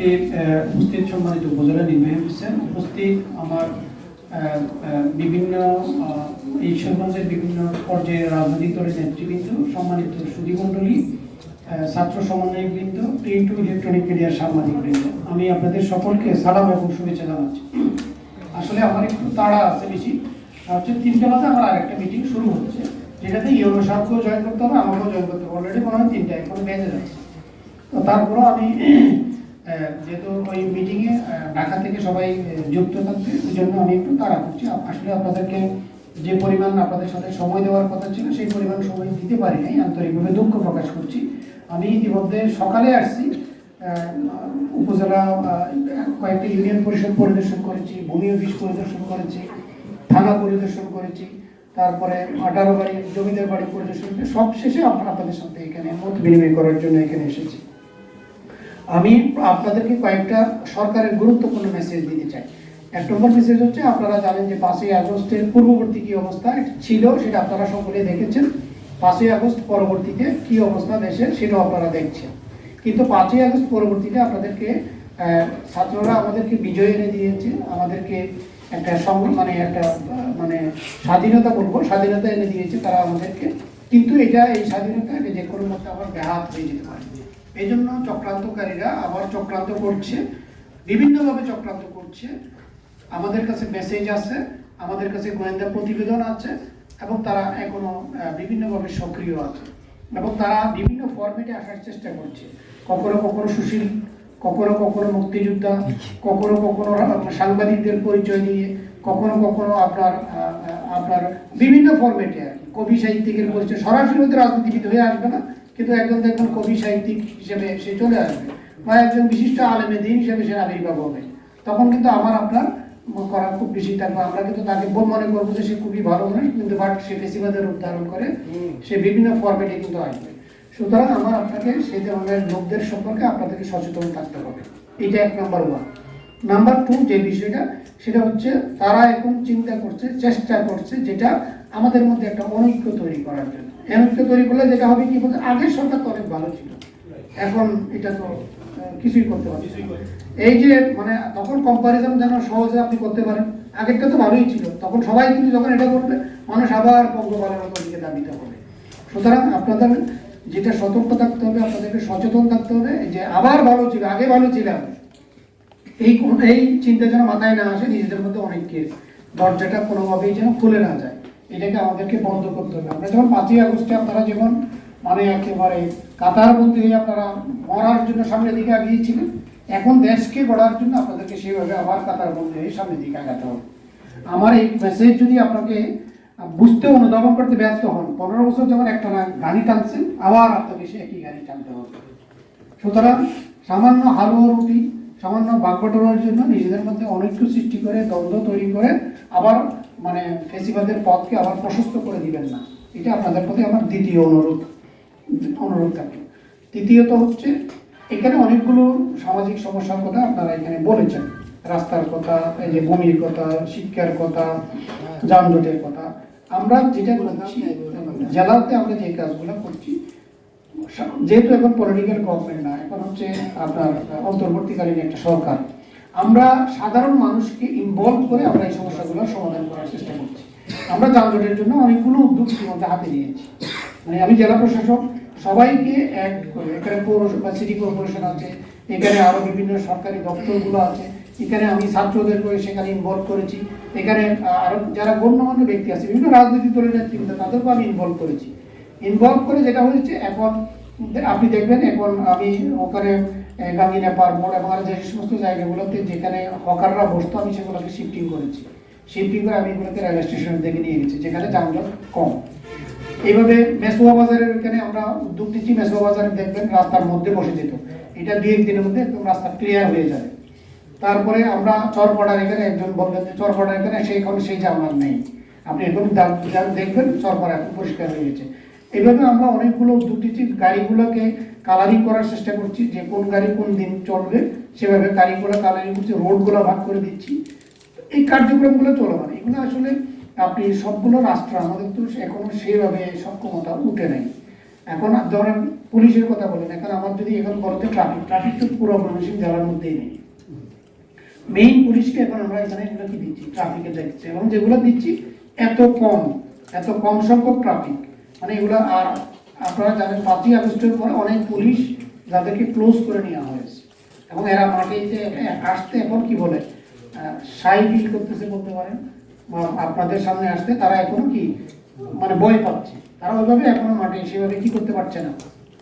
আজকে উপস্থিত সম্মানিত উপজেলা নির্বাহী অফিসার উপস্থিত আমার বিভিন্ন এই সরগঞ্জের বিভিন্ন পর্যায়ে রাজনৈতিক দলের নেতৃবৃন্দ, সম্মানিত সুধীমণ্ডলী ছাত্র সমন্বয়কবৃন্দ, প্রিন্ট ইলেকট্রনিক মিডিয়ার সাংবাদিকবৃন্দ, আমি আপনাদের সকলকে সালাম এবং শুভেচ্ছা জানাচ্ছি। আসলে আমার একটু তাড়া আছে বেশি। হচ্ছে তিনটে বাজে আমার আরেকটা মিটিং শুরু হচ্ছে, যেটাতে ইউরো সাহেবকেও জয়েন করতে হবে, আমাকেও জয়েন করতে হবে। অলরেডি মনে হয় তিনটা, এখন বেজে যাচ্ছে। তো তারপরেও আমি যেহেতু ওই মিটিংয়ে ঢাকা থেকে সবাই যুক্ত থাকবে ওই জন্য আমি একটু তাড়া করছি। আসলে আপনাদেরকে যে পরিমাণ আপনাদের সাথে সময় দেওয়ার কথা ছিল, সেই পরিমাণ সময় দিতে পারি নাই আন্তরিকভাবে দুঃখ প্রকাশ করছি। আমি ইতিমধ্যে সকালে আসছি উপজেলা কয়েকটি ইউনিয়ন পরিষদ পরিদর্শন করেছি, ভূমি অফিস পরিদর্শন করেছি, থানা পরিদর্শন করেছি, তারপরে আঠারো বাড়ি, জমিদার বাড়ি পরিদর্শন সব শেষে আপনাদের সাথে এখানে মত বিনিময় করার জন্য এখানে এসেছি। আমি আপনাদেরকে কয়েকটা সরকারের গুরুত্বপূর্ণ মেসেজ দিতে চাই। এক নম্বর মেসেজ হচ্ছে, আপনারা জানেন যে পাঁচই আগস্টের পূর্ববর্তী কি অবস্থা ছিল সেটা আপনারা সকলে দেখেছেন। পাঁচই আগস্ট পরবর্তীতে কি অবস্থা দেশের সেটাও আপনারা দেখছেন। কিন্তু পাঁচই আগস্ট পরবর্তীতে আপনাদেরকে ছাত্ররা আমাদেরকে বিজয় এনে দিয়েছে। আমাদেরকে একটা সং- মানে একটা মানে স্বাধীনতা বলব, স্বাধীনতা এনে দিয়েছে। তারা আমাদেরকে, কিন্তু এটা, এই স্বাধীনতা যে কোনো মধ্যে আবার ব্যাহাত হয়ে যেতে পারে। এই জন্য চক্রান্তকারীরা আবার চক্রান্ত করছে, বিভিন্নভাবে চক্রান্ত করছে আমাদের কাছে মেসেজ আছে, আমাদের কাছে গোয়েন্দা প্রতিবেদন আছে এবং তারা এখনও বিভিন্নভাবে সক্রিয় আছে এবং তারা বিভিন্ন ফরম্যাটে আসার চেষ্টা করছে কখনো কখনো সুশীল, কখনো কখনো মুক্তিযোদ্ধা, কখনো কখনো সাংবাদিকদের পরিচয় নিয়ে কখনো কখনো আপনার আপনার বিভিন্ন ফরম্যাটে আর। কবি সাহিত্যিকের পরিচয়, সরাসরি রাজনীতিবিদ হয়ে আসবে না কিন্তু একজন দেখবেন কবি সাহিত্যিক হিসেবে সে চলে আসবে বা একজন বিশিষ্ট আলেমে দিন হিসেবে সে আবির্ভাব হবে। তখন কিন্তু আমার আপনার করা খুব বেশি থাকবে আমরা কিন্তু তাকে মনে করব যে সে খুবই ভালো মানুষ কিন্তু বাট সে বেশিবাদের রূপ ধারণ করে সে বিভিন্ন ফরম্যাটে কিন্তু আসবে। সুতরাং আমার আপনাকে সেই ধরনের লোকদের সম্পর্কে আপনাদেরকে সচেতন থাকতে হবে। এটা এক নাম্বার ওয়ান নাম্বার টু যে বিষয়টা সেটা হচ্ছে তারা এখন চিন্তা করছে চেষ্টা করছে যেটা আমাদের মধ্যে একটা অনৈক্য তৈরি করার জন্য। অনৈক্য তৈরি করলে যেটা হবে কি বলতে আগের সরকার তো অনেক ভালো ছিল। এখন এটা তো কিছুই করতে পারছে। এই যে মানে তখন কম্পারিজন যেন সহজে আপনি করতে পারেন আগেরটা তো ভালোই ছিল। তখন সবাই কিন্তু যখন এটা করবে মানুষ আবার পঙ্গপালের মতো দিকে দাবিতে হবে সুতরাং আপনাদের যেটা সতর্ক থাকতে হবে আপনাদেরকে সচেতন থাকতে হবে যে আবার ভালো ছিল আগে ভালো ছিলাম এই কোন- এই চিন্তা যেন মাথায় না আসে নিজেদের মধ্যে অনেকের দরজাটা কোনোভাবেই যেন খুলে না যায়। এটাকে আমাদেরকে বন্ধ করতে হবে। আমরা যেমন পাঁচই আগস্টে আপনারা যেমন মানে একেবারে কাতার বন্দী হয়ে আপনারা মরার জন্য সামনের দিকে আগিয়েছিলেন এখন দেশকে গড়ার জন্য আপনাদেরকে সেইভাবে আবার কাতার বন্দী হয়ে সামনের দিকে আগাতে হবে। আমার এই মেসেজ যদি আপনাকে বুঝতে অনুধাবন করতে ব্যস্ত হন, পনেরো বছর যেমন একটা না গাড়ি টানছেন, আবার আপনাকে সে একই গাড়ি টানতে হবে। সুতরাং সামান্য হালুয়া রুটি, সামান্য বাগবটরার জন্য নিজেদের মধ্যে অনৈক্য সৃষ্টি করে দ্বন্দ্ব তৈরি করে আবার মানে ফেসিবাদের পথকে আবার প্রশস্ত করে দিবেন না। এটা আপনাদের প্রতি আমার দ্বিতীয় অনুরোধ অনুরোধ থাকে তৃতীয়ত হচ্ছে, এখানে অনেকগুলো সামাজিক সমস্যার কথা আপনারা এখানে বলেছেন। রাস্তার কথা, এই যে ভূমির কথা, শিক্ষার কথা, যানজটের কথা। আমরা যেটা করছি, জেলাতে আমরা যে কাজগুলো করছি যেহেতু এখন পলিটিক্যাল গভর্নমেন্ট না, এখন হচ্ছে আপনার অন্তর্বর্তীকালীন একটা সরকার। আমরা সাধারণ মানুষকে ইনভলভ করে আমরা এই সমস্যাগুলো সমাধান করার চেষ্টা করছি। আমরা যানজটের জন্য অনেকগুলো উদ্যোগ ইতিমধ্যে হাতে নিয়েছি। মানে আমি জেলা প্রশাসক, সবাইকে অ্যাড করে, এখানে পৌরসভা সিটি কর্পোরেশন আছে, এখানে আরও বিভিন্ন সরকারি দপ্তরগুলো আছে, এখানে আমি ছাত্রদের করে সেখানে ইনভলভ করেছি, এখানে আরও যারা গণ্যমান্য ব্যক্তি আছে, বিভিন্ন রাজনৈতিক দলের নেতৃত্ব তাদেরকেও আমি ইনভলভ করেছি। ইনভলভ করে যেটা হয়েছে, এখন আপনি দেখবেন, এখন আমি ওখানে গাঙ্গিনা পার মোড় এবং আর যে সমস্ত জায়গাগুলোতে যেখানে হকাররা বসতো, আমি সেগুলোকে শিফটিং করেছি। শিফটিং করে আমি এগুলোকে রেল স্টেশনের দিকে নিয়ে গেছি, যেখানে যানজট কম। এইভাবে মেসোয়া বাজারের এখানে আমরা উদ্যোগ নিচ্ছি। মেসোয়া বাজারে দেখবেন রাস্তার মধ্যে বসে যেত। এটা দুই একদিনের মধ্যে একদম রাস্তা ক্লিয়ার হয়ে যাবে। তারপরে আমরা চরপাড়ার এখানে একজন বললেন যে, চরপাড়ার এখানে সেই এখন সেই জামার নেই। আপনি দা- যা- দেখবেন চরপাড়া এখন পরিষ্কার হয়ে গেছে। এইভাবে আমরা অনেকগুলো উদ্যোগ নিচ্ছি। গাড়িগুলোকে কালারিং করার চেষ্টা করছি, যে কোন গাড়ি কোন দিন চলবে, সেভাবে গাড়িগুলো কালারিং করছি, রোডগুলো ভাগ করে দিচ্ছি। এই কার্যক্রমগুলো চলমান এগুলো আসলে আপনি সবগুলো রাষ্ট্র, আমাদের তো এখনও সেভাবে সক্ষমতা উঠে নাই। এখন ধরেন পুলিশের কথা বলেন, এখন আমার যদি এখন বলতে ট্রাফিক ট্রাফিক তো পুরো মানুষের জেলার মধ্যেই নেই। মেইন পুলিশকে এখন আমরা এখানে এগুলো কি দিচ্ছি? ট্রাফিকে দেখছি, এবং যেগুলো দিচ্ছি, এত কম এত কম সংখ্যক ট্রাফিক মানে এগুলো আর আপনারা জানেন পাঁচই আগস্টের পরে অনেক পুলিশ যাদেরকে ক্লোজ করে নেওয়া হয়েছে। এবং এরা যে আসতে এখন কি বলে সাই ফিল করতেছে বলতে পারেন, বা আপনাদের সামনে আসতে তারা এখনও কি মানে ভয় পাচ্ছে। তারা ওইভাবে এখনও মাঠে সেভাবে কি করতে পারছে না,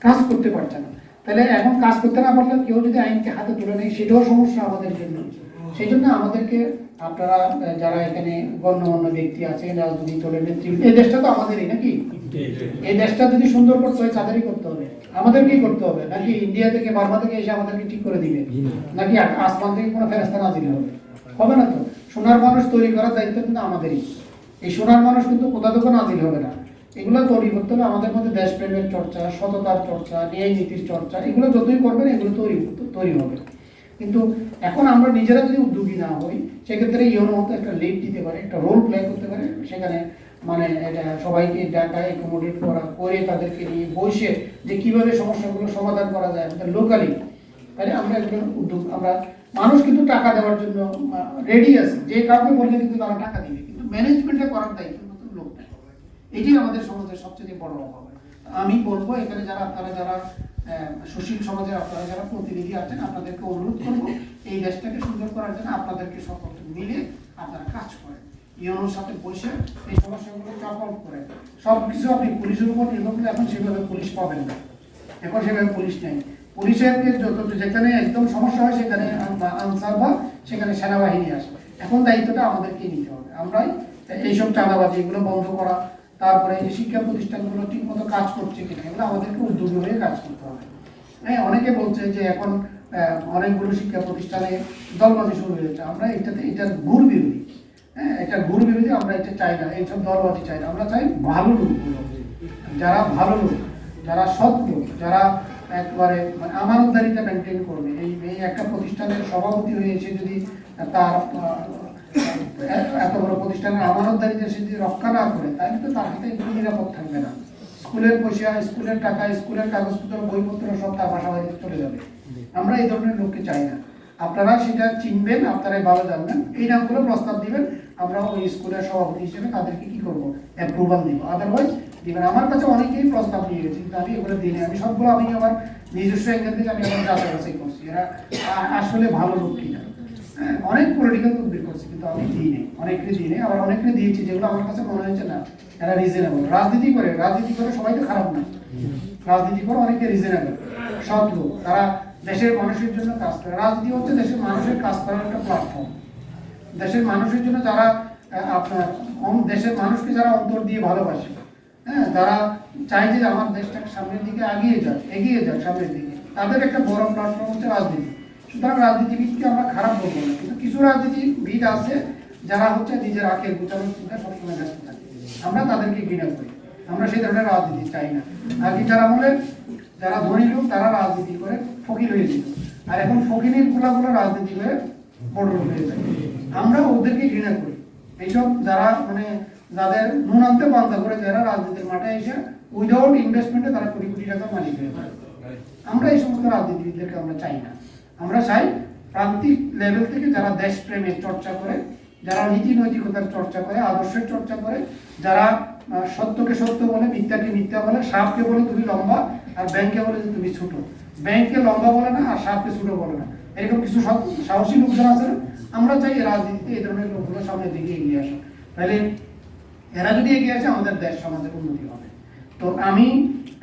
কাজ করতে পারছে না। তাহলে এখন কাজ করতে না পারলে কেউ যদি আইনকে হাতে তুলে নেয়, সেটাও সমস্যা আমাদের জন্য। সেই জন্য আমাদেরকে আপনারা যারা এখানে গণ্যমান্য ব্যক্তি আছেন রাজনৈতিক দলের নেতৃত্ব এই দেশটা তো আমাদেরই নাকি? এই দেশটা যদি সুন্দর করতে হয়, তাদেরই করতে হবে। আমাদেরকেই করতে হবে। নাকি ইন্ডিয়া থেকে, বার্মা থেকে এসে আমাদেরকে ঠিক করে দিবে? নাকি আসমান থেকে কোনো ফেরস্তা না দিলে হবে? হবে না তো। সোনার মানুষ তৈরি করার দায়িত্ব কিন্তু আমাদেরই। এই সোনার মানুষ কিন্তু কোথা থেকে না দিলে হবে না? এগুলো তৈরি করতে হবে আমাদের মধ্যে দেশপ্রেমের চর্চা, সততার চর্চা, ন্যায় নীতির চর্চা, এগুলো যতই করবেন, এগুলো তৈরি তৈরি হবে। কিন্তু এখন আমরা নিজেরা যদি উদ্যোগী না হই, সেক্ষেত্রে ইউনো মতো একটা লিড দিতে পারে, একটা রোল প্লে করতে পারে। সেখানে মানে এটা সবাইকে ডাকা অ্যাকোমোডেট করা, করে তাদেরকে নিয়ে বসে যে কীভাবে সমস্যাগুলো সমাধান করা যায় লোকালি তাহলে আমরা একজন উদ্যোগ, আমরা মানুষ কিন্তু টাকা দেওয়ার জন্য রেডি আছে। যে কাউকে বললে কিন্তু তারা টাকা দিবে, কিন্তু ম্যানেজমেন্টটা করার দায়িত্ব কিন্তু লোক নেই। এটি আমাদের সমাজের সবচেয়ে বড় অভাব। আমি বলব এখানে যারা, আপনারা যারা সুশীল সমাজে আপনারা যারা প্রতিনিধি আছেন, আপনাদেরকে অনুরোধ করব, এই দেশটাকে সুন্দর করার জন্য আপনাদেরকে সকলকে মিলে আপনারা কাজ করেন। ইউনোর সাথে বসে এই সমস্যাগুলো আউট করেন। সব কিছু আপনি পুলিশের উপর নির্ভর করলে এখন সেভাবে পুলিশ পাবেন না। এখন সেভাবে পুলিশ নেই। পুলিশের যত যেখানে একদম সমস্যা হয়, সেখানে আনসার বা সেখানে সেনাবাহিনী আসে। এখন দায়িত্বটা আমাদেরকে নিতে হবে। আমরাই এইসব চাঁদাবাজি, এগুলো বন্ধ করা তারপরে এই শিক্ষা প্রতিষ্ঠানগুলো ঠিক মতো কাজ করছে কিনা, এগুলো আমাদেরকে উদ্যোগী হয়ে কাজ করতে হবে। হ্যাঁ অনেকে বলছে যে এখন অনেকগুলো শিক্ষা প্রতিষ্ঠানে দলবাজি শুরু হয়েছে। আমরা এটাতে, এটা ঘুর বিরোধী। হ্যাঁ এটা ঘুর বিরোধী, আমরা এটা চাই না। এইসব দলবাজি চাই না। আমরা চাই ভালো লোকগুলো যারা ভালো লোক, যারা সৎ লোক, যারা একবারে মানে আমানতদারিতা মেনটেন করবে। এই এই একটা প্রতিষ্ঠানের সভাপতি হয়েছে যদি তার প্রতিষ্ঠানের আমানতদারিতা সে যদি রক্ষা না করে, তাহলে তো তার হাতে কোনো নিরাপদ থাকবে না। স্কুলের পয়সা, স্কুলের টাকা, স্কুলের কাগজপত্র, বইপত্র সব তার বাড়িতে চলে যাবে। আমরা এই ধরনের লোককে চাই না। আপনারা সেটা চিনবেন, আপনারাই ভালো জানবেন। এই নামগুলো প্রস্তাব দিবেন, আমরা ওই স্কুলের সভাপতি হিসেবে তাদেরকে কি করব? অ্যাপ্রুভাল দিব। আদারওয়াইজ দিবেন আমার কাছে অনেকেই প্রস্তাব নিয়ে গেছে, কিন্তু আমি এগুলো দিই আমি সবগুলো আমি আমার নিজস্ব অ্যাঙ্গেল থেকে আমি আমার যাচাই করছি। এরা আসলে ভালো লোক কিনা। অনেক পলিটিক্যাল তদবির করছি, কিন্তু আমি দিই নেই অনেককে দিই নেই আবার অনেককে দিয়েছি যেগুলো আমার কাছে মনে হয়েছে না, এরা রিজনেবল রাজনীতি করে রাজনীতি করে সবাই তো খারাপ না। রাজনীতি করে অনেকে রিজনেবল সৎ লোক। তারা দেশের মানুষের জন্য কাজ করে। রাজনীতি হচ্ছে দেশের মানুষের কাজ করার একটা প্ল্যাটফর্ম দেশের মানুষের জন্য যারা আপনার দেশের মানুষকে যারা অন্তর দিয়ে ভালোবাসে হ্যাঁ যারা চাই যে আমার দেশটাকে সামনের দিকে এগিয়ে যাক এগিয়ে যাক সামনের দিকে, তাদের একটা বড় প্ল্যাটফর্ম হচ্ছে রাজনীতি। সুতরাং রাজনীতিবিদকে আমরা খারাপ বলব না। কিন্তু কিছু রাজনীতিবিদ আছে যারা হচ্ছে নিজের আখের গুছানোর চিন্তা সবসময় ব্যস্ত থাকে। আমরা তাদেরকে ঘৃণা করি। আমরা সেই ধরনের রাজনীতি চাই না। আর কি যারা বলে, যারা ধনী লোক, তারা রাজনীতি করে ফকির হয়ে যেত আর এখন ফকিরের গুলাগুলো রাজনীতি করে বড় হয়ে যায়। আমরা ওদেরকে ঘৃণা করি। এইসব যারা মানে যাদের নুন আনতে পান্তা করে, যারা রাজনীতির মাঠে এসে উইদাউট ইনভেস্টমেন্টে তারা কোটি কোটি টাকা মালিক হয়ে যায়। আমরা এই সমস্ত রাজনীতিবিদদেরকে আমরা চাই না। আমরা চাই প্রান্তিক লেভেল থেকে যারা দেশপ্রেমের চর্চা করে, যারা নীতি নৈতিকতার চর্চা করে, আদর্শের চর্চা করে, যারা সত্যকে সত্য বলে, মিথ্যাকে মিথ্যা বলে, সাপকে বলে তুমি লম্বা আর ব্যাংকে বলে যে তুমি ছোট। ব্যাংকে লম্বা বলে না আর সাপকে ছোট বলে না। এরকম কিছু সাহসী লোকজন আছে আমরা চাই রাজনীতিতে এই ধরনের লোকগুলো সামনের দিকে এগিয়ে আসা তাহলে এরা যদি এগিয়ে আসে, আমাদের দেশ সমাজের উন্নতি হবে। তো আমি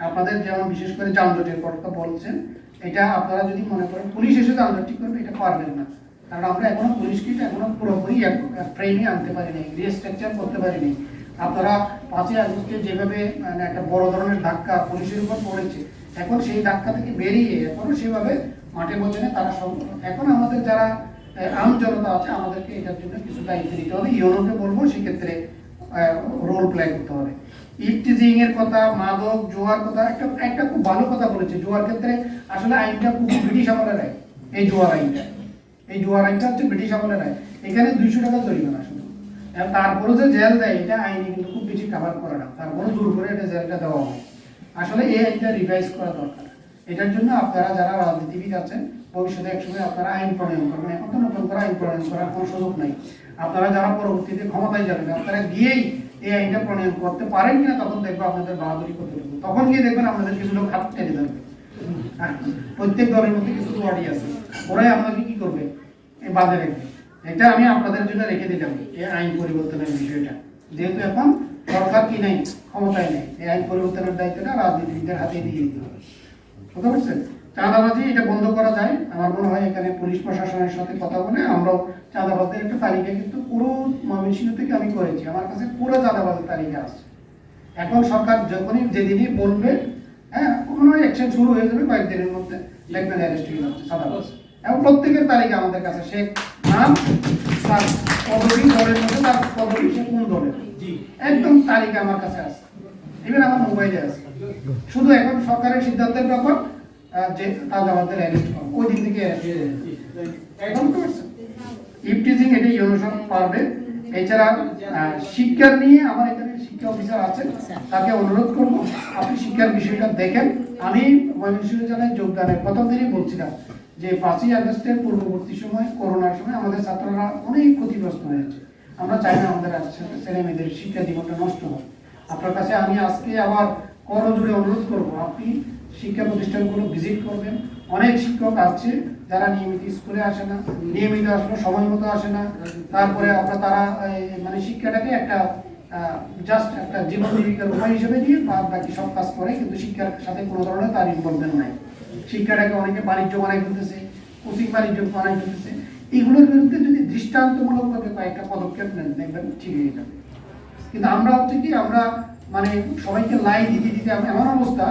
আপনাদের যেমন বিশেষ করে যানজটের কথা বলছেন এটা আপনারা যদি মনে করেন, পুলিশ এসে যানজট ঠিক করবে, এটা পারবেন না। কারণ আমরা এখনও পুলিশকে এখনও পুরোপুরি ফ্রেমে আনতে পারিনি রিস্ট্রাকচার করতে পারিনি। আপনারা পাঁচই আগস্টে যেভাবে মানে একটা বড় ধরনের ধাক্কা পুলিশের উপর পড়েছে, এখন সেই ধাক্কা থেকে বেরিয়ে এখনও সেভাবে মাঠে ময়দানে তারা এখন আমাদের যারা আম জনতা আছে, আমাদেরকে এটার জন্য কিছু দায়িত্ব নিতে হবে। ইউনোকে বলব, সেক্ষেত্রে রোল প্লে করতে হবে। ইফটিজিং এর কথা, মাদক, জোয়ার কথা, একটা একটা খুব ভালো কথা বলেছে। জোয়ার ক্ষেত্রে আসলে আইনটা খুব ব্রিটিশ আমলের আইন এই জোয়ার আইনটা। এই জোয়ার আইনটা হচ্ছে ব্রিটিশ আমলের আইন এখানে দুইশো টাকা জরিমানা শুধু। তারপরে যে জেল দেয়, এটা আইনে কিন্তু খুব বেশি কাভার করে না। তারপরে জোর করে এটা জেলটা দেওয়া হয় আসলে এই আইনটা রিভাইজ করা দরকার। এটার জন্য আপনারা যারা রাজনীতিবিদ আছেন, ভবিষ্যতে একসময় আপনারা আইন প্রণয়ন করবেন। এখন তো নতুন করে আইন প্রণয়ন করার কোনো সুযোগ নাই। আপনারা যারা পরবর্তীতে ক্ষমতায় যাবেন, আপনারা গিয়েই এই আইনটা প্রণয়ন করতে পারেন কিনা তখন দেখব আপনাদের বাহাদুরি কতটুকু তখন গিয়ে দেখবেন আপনাদের কিছু লোক হাত টেনে ধরবে। প্রত্যেক দলের মধ্যে কিছু ওয়ার্ডই আছে। ওরাই আপনাকে কি করবে? বাদে রাখবে এটা আমি আপনাদের জন্য রেখে দিলাম এই আইন পরিবর্তনের বিষয়টা। যেহেতু এখন সরকার কি নাই, ক্ষমতায় নেই এই আইন পরিবর্তনের দায়িত্বটা রাজনীতিবিদদের হাতে দিয়ে দিতে হবে। বুঝতে পারছেন? চাঁদাবাজি এটা বন্ধ করা যায়। আমার মনে হয় এখানে পুলিশ প্রশাসনের সাথে কথা বলে আমরাও চাঁদাবাজের একটা তালিকা কিন্তু পুরো ময়মনসিংহ থেকে আমি করেছি। আমার কাছে পুরো চাঁদাবাজের তালিকা আছে। এখন সরকার যখনই যেদিনই বলবে হ্যাঁ কোনো অ্যাকশন শুরু হয়ে যাবে কয়েকদিনের মধ্যে দেখবেন অ্যারেস্ট হয়ে যাচ্ছে চাঁদাবাজ। এবং প্রত্যেকের তালিকা আমাদের কাছে। সে নাম তার পদবী দলের মধ্যে তার পদবী সে কোন দলের? একদম তালিকা আমার কাছে আছে। ইভেন আমার মোবাইলে আছে। শুধু এখন সরকারের সিদ্ধান্তের ব্যাপার যে তাজাবাদের অ্যারেস্ট করো ওই দিন থেকে ইফটিজিং এটা ইউনিশন পারবে। এছাড়া আহ, শিক্ষার নিয়ে আমার এখানে শিক্ষা অফিসার আছেন তাকে অনুরোধ করব আপনি শিক্ষার বিষয়টা দেখেন। আমি ময়মনসিংহ জেলায় যোগদানের প্রথম দিনই বলছিলাম যে পাঁচই আগস্টের পূর্ববর্তী সময় করোনার সময় আমাদের ছাত্ররা অনেক ক্ষতিগ্রস্ত হয়েছে। আমরা চাই না আমাদের ছেলে মেয়েদের শিক্ষা জীবনটা নষ্ট হয় আপনার কাছে আমি আজকে আবার করজোড়ে অনুরোধ করব আপনি শিক্ষা প্রতিষ্ঠানগুলো ভিজিট করবেন। অনেক শিক্ষক আছে যারা নিয়মিত স্কুলে আসে না, নিয়মিত আসলে সময় মতো আসে না। তারপরে আপনার তারা মানে শিক্ষাটাকে একটা জাস্ট একটা জীবন জীবিকার উপায় হিসেবে নিয়ে বাদ বাকি সব কাজ করে, কিন্তু শিক্ষার সাথে কোনো ধরনের তার ইনভলভমেন্ট নাই। শিক্ষাটাকে অনেকে বাণিজ্য বানাই ফেলতেছে কোচিং বাণিজ্য বানাই ফেলতেছে। এগুলোর বিরুদ্ধে যদি দৃষ্টান্তমূলকভাবে কয়েকটা পদক্ষেপ নেন, দেখবেন ঠিক হয়ে যাবে। কিন্তু আমরা হচ্ছে কি, আমরা মানে সবাইকে লাই দিতে দিতে এমন অবস্থা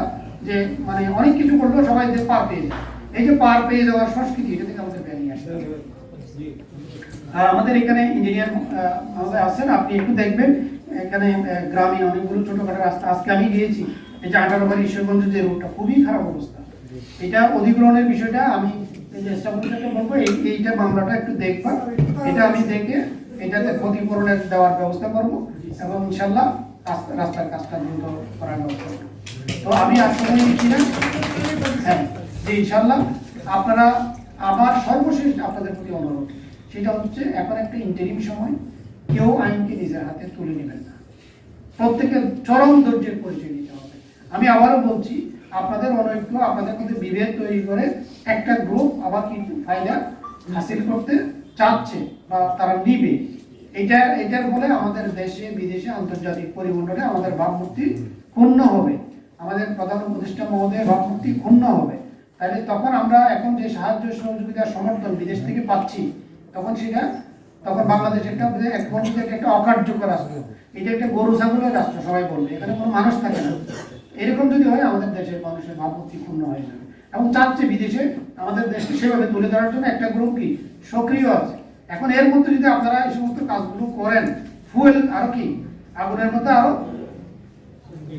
যে মানে অনেক কিছু করলেও সবাই যে পার পেয়ে যায়। এই যে পার পেয়ে যাওয়ার সংস্কৃতি এটা থেকে আমাদের বেরিয়ে হবে। আর আমাদের এখানে ইঞ্জিনিয়ার আমাদের আছেন আপনি একটু দেখবেন। এখানে আহ, গ্রামীণ অনেকগুলো ছোটখাটো রাস্তা। আজকে আমি গিয়েছি এই যে আঠারো বাড়ি ঈশ্বরগঞ্জ যে রোডটা খুবই খারাপ অবস্থা। এটা অধিগ্রহণের বিষয়টা আমি বলব। এই এইটা মামলাটা একটু দেখবা। এটা আমি দেখে এটাতে ক্ষতিপূরণের দেওয়ার ব্যবস্থা করব এবং ইনশাল্লাহ রাস্তার কাজটা দ্রুত করার ব্যবস্থা তো আমি নিচ্ছি না। হ্যাঁ যে ইনশাল্লাহ আপনারা সর্বশেষ আপনাদের প্রতি অনুরোধ, সেটা হচ্ছে এখন একটা ইন্টারিম সময়, কেউ আইনকে নিজের হাতে তুলে নেবেন না। চরম ধৈর্যের পরিচয় দিতে হবে। আমি আবারও বলছি, আপনাদের অনৈক্য আপনাদের মধ্যে বিভেদ তৈরি করে একটা গ্রুপ আবার কিন্তু ফায়দা হাসিল করতে চাচ্ছে বা তারা নিবে। এটা, এটার ফলে আমাদের দেশে, বিদেশে, আন্তর্জাতিক পরিমণ্ডলে আমাদের ভাবমূর্তি ক্ষুণ্ণ হবে। আমাদের প্রধান উপদেষ্টা মহোদয়ের ভাবমূর্তি ক্ষুণ্ণ হবে। তাহলে তখন আমরা এখন যে সাহায্য সহযোগিতা সমর্থন বিদেশ থেকে পাচ্ছি, তখন সেটা, তখন বাংলাদেশ একটা এক বলতে একটা অকার্যকর রাষ্ট্র। এটা একটা গরু ছাগলের রাষ্ট্র, সবাই বলবে। এখানে কোনো মানুষ থাকে না। এরকম যদি হয়, আমাদের দেশের মানুষের ভাবমূর্তি ক্ষুণ্ণ হয়ে যাবে এবং চাচ্ছে বিদেশে আমাদের দেশকে সেভাবে তুলে ধরার জন্য একটা গ্রুপ কি? সক্রিয় আছে। এখন এর মধ্যে যদি আপনারা এই সমস্ত কাজগুলো করেন, ফুয়েল আরও কি? আগুনের মধ্যে আরও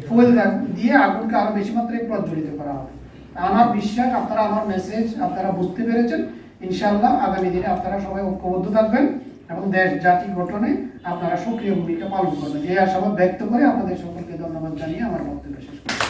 ফুয়েল দিয়ে আগুনকে আরও বেশি মাত্রায় প্রজ্বলিত করা হবে। আমার বিশ্বাস, আপনারা আমার মেসেজ আপনারা বুঝতে পেরেছেন। ইনশাআল্লাহ আগামী দিনে আপনারা সবাই ঐক্যবদ্ধ থাকবেন এবং দেশ, জাতি গঠনে আপনারা সক্রিয় ভূমিকা পালন করবেন। এই আশাবাদ ব্যক্ত করে আপনাদের সকলকে ধন্যবাদ জানিয়ে আমার বক্তব্য শেষ করছি।